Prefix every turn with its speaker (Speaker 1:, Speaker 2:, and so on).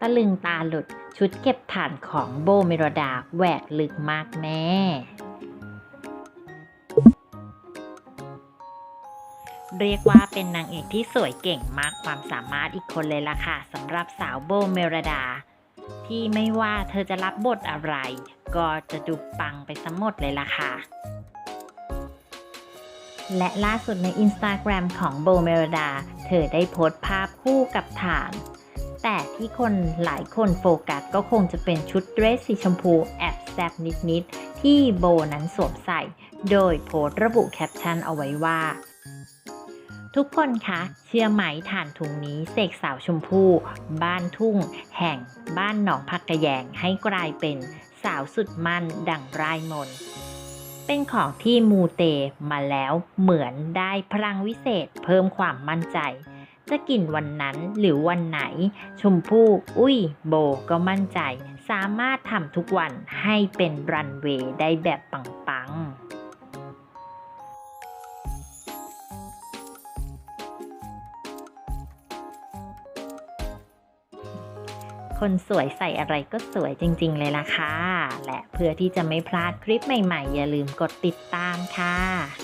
Speaker 1: ตะลึงตาหลุดชุดเก็บถ่านของโบเมรดาแหวกลึกมากแม่เรียกว่าเป็นนางเอกที่สวยเก่งมากความสามารถอีกคนเลยล่ะค่ะสำหรับสาวโบเมรดา ที่ไม่ว่าเธอจะรับบทอะไร ก็จะดูปังไปสมหมดเลยล่ะค่ะ และล่าสุดในอินสตาแกรมของโบเมรดา เธอได้โพสต์ภาพคู่กับฐาน แต่ที่คนหลายคนโฟกัสก็คงจะเป็นชุดเดรสสีชมพูแอบแซบนิดๆ ที่โบนั้นสวมใส่ โดยโพสต์ระบุแคปชั่นเอาไว้ว่า ทุกคนคะ เชื่อไหมฐานถุงนี้เสกสาวชมพู่บ้านทุ่ง แห่งบ้านหนองพักกระแยงให้กลายเป็นสาวสุดมั่นดังรายมน เป็นของที่มูเตมาแล้วเหมือนได้พลังวิเศษเพิ่มความมั่นใจ จะกินวันนั้นหรือวันไหน ชมพู่อุ้ย โบก็มั่นใจ สามารถทำทุกวันให้เป็นรันเวย์ได้แบบปังๆ คนสวยใส่อะไรก็สวยจริง ๆ เลยล่ะค่ะ และเพื่อที่จะไม่พลาดคลิปใหม่ ๆ อย่าลืมกดติดตามค่ะ